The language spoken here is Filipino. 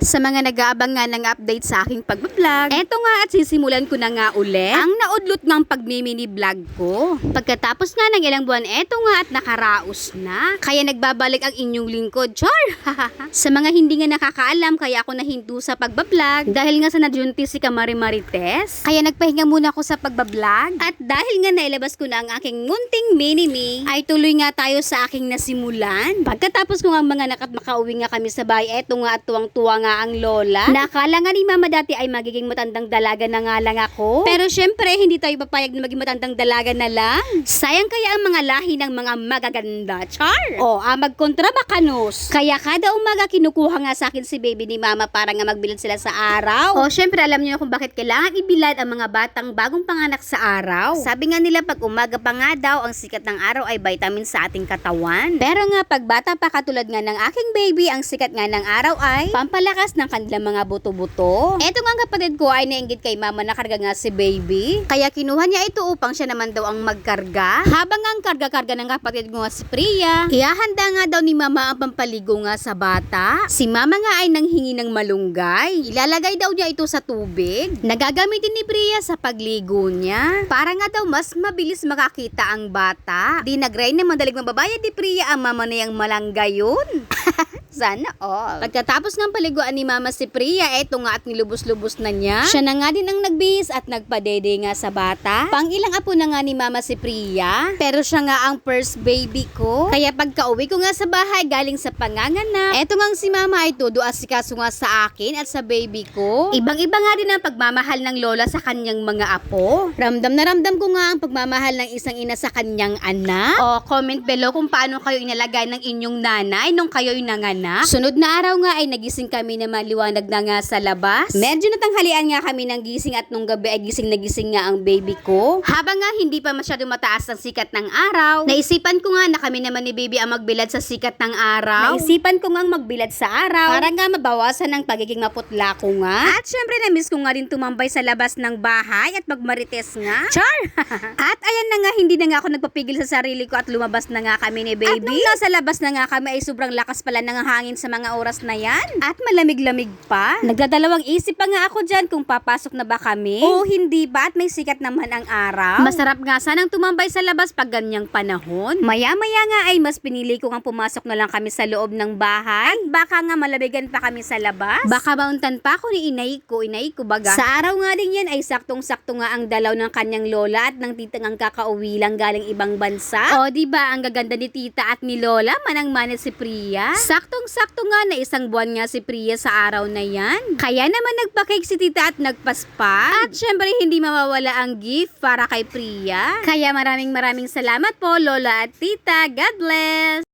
Sa mga nag-aabang nga ng update sa aking pagbablog, eto nga at sisimulan ko na nga uli ang naudlot ng pagmimini vlog ko. Pagkatapos nga ng ilang buwan, eto nga at nakaraos na. Kaya nagbabalik ang inyong lingkod, char! sa mga hindi nga nakakaalam, kaya ako nahinto sa pagbablog dahil nga sa nadyunti si Kamari Marites. Kaya nagpahinga muna ako sa pagbablog at dahil nga nailabas ko na ang aking munting mini-me, ay tuloy nga tayo sa aking nasimulan. Pagkatapos ko nga mga nakat makauwi nga kami sa bahay, eto nga at tuwang-tuwa nga ang lola. Nakala nga ni mama dati ay magiging matandang dalaga na nga lang ako. Pero syempre, hindi tayo papayag na maging matandang dalaga na lang. Sayang kaya ang mga lahi ng mga magaganda, char! O, ah, magkontra bakanos. Kaya kada umaga kinukuha nga sa akin si baby ni mama para nga magbilad sila sa araw. O, syempre alam niyo kung bakit kailangan ibilad ang mga batang bagong panganak sa araw. Sabi nga nila pag umaga pa nga daw, ang sikat ng araw ay vitamin sa ating katawan. Pero nga pag bata pa katulad nga ng aking baby, ang sikat nga ng araw ay pampalakas ng kanilang mga buto-buto. Eto nga kapatid ko ay nainggit kay mama na karga nga si baby. Kaya kinuha niya ito upang siya naman daw ang magkarga. Habang ang karga-karga ng kapatid ko nga si Priya, ihahanda nga daw ni mama ang pampaligo nga sa bata. Si mama nga ay nanghingi ng malunggay. Ilalagay daw niya ito sa tubig. Nagagamitin ni Priya sa pagligo niya. Para nga daw mas mabilis makakita ang bata. Di nagray na madalig mababayad ni Priya ang mama na yung malangga yun. Sana all. Pagkatapos ng paliguan ni Mama si Priya, eto nga at nilubos-lubos na niya. Siya na nga din ang nagbihis at nagpadede nga sa bata. Pang ilang apo na nga ni Mama si Priya. Pero siya nga ang first baby ko. Kaya pagka uwi ko nga sa bahay galing sa panganganak, eto nga si Mama ay todo asikaso nga sa akin at sa baby ko. Ibang-iba nga din ang pagmamahal ng lola sa kanyang mga apo. Ramdam na ramdam ko nga ang pagmamahal ng isang ina sa kanyang anak. O comment below kung paano kayo inalagay ng inyong nanay nung kayo'y nanganak. Sunod na araw nga ay nagising kami na maliwanag na nga sa labas. Medyo natanghalian nga kami ng gising at nung gabi ay gising na gising nga ang baby ko. Habang nga hindi pa masyado mataas ang sikat ng araw, naisipan ko nga na kami naman ni baby ang magbilad sa sikat ng araw. Naisipan ko nga magbilad sa araw para nga mabawasan ang pagiging maputla ko nga. At syempre na-miss ko nga rin tumambay sa labas ng bahay at magmarites nga. Char! at ayan na nga, hindi na nga ako nagpapigil sa sarili ko at lumabas na nga kami ni baby. At nung nasa labas na nga kami ay sobrang lakas pala ng hangin sa mga oras na yan. At malamig-lamig pa. Nagdadalawang isip pa nga ako dyan kung papasok na ba kami. O hindi ba at may sikat naman ang araw. Masarap nga sanang tumambay sa labas pag ganyang panahon. Maya-maya nga ay mas pinili ko nga pumasok na lang kami sa loob ng bahay. At baka nga malabigan pa kami sa labas. Baka mauntan pa ako ni inay ko, inay ko baga. Sa araw nga din yan ay saktong-sakto nga ang dalaw ng kanyang lola at ng titang ang kakauwi lang galing ibang bansa. O di ba ang gaganda ni tita at ni lola manang manit si Priya. Saktong-sakto nga na isang buwan nga si Priya sa araw na yan. Kaya naman nagpa-cake si tita at nagpaspa. At syempre hindi mawawala ang gift para kay Priya. Kaya maraming maraming salamat po lola at tita. God bless!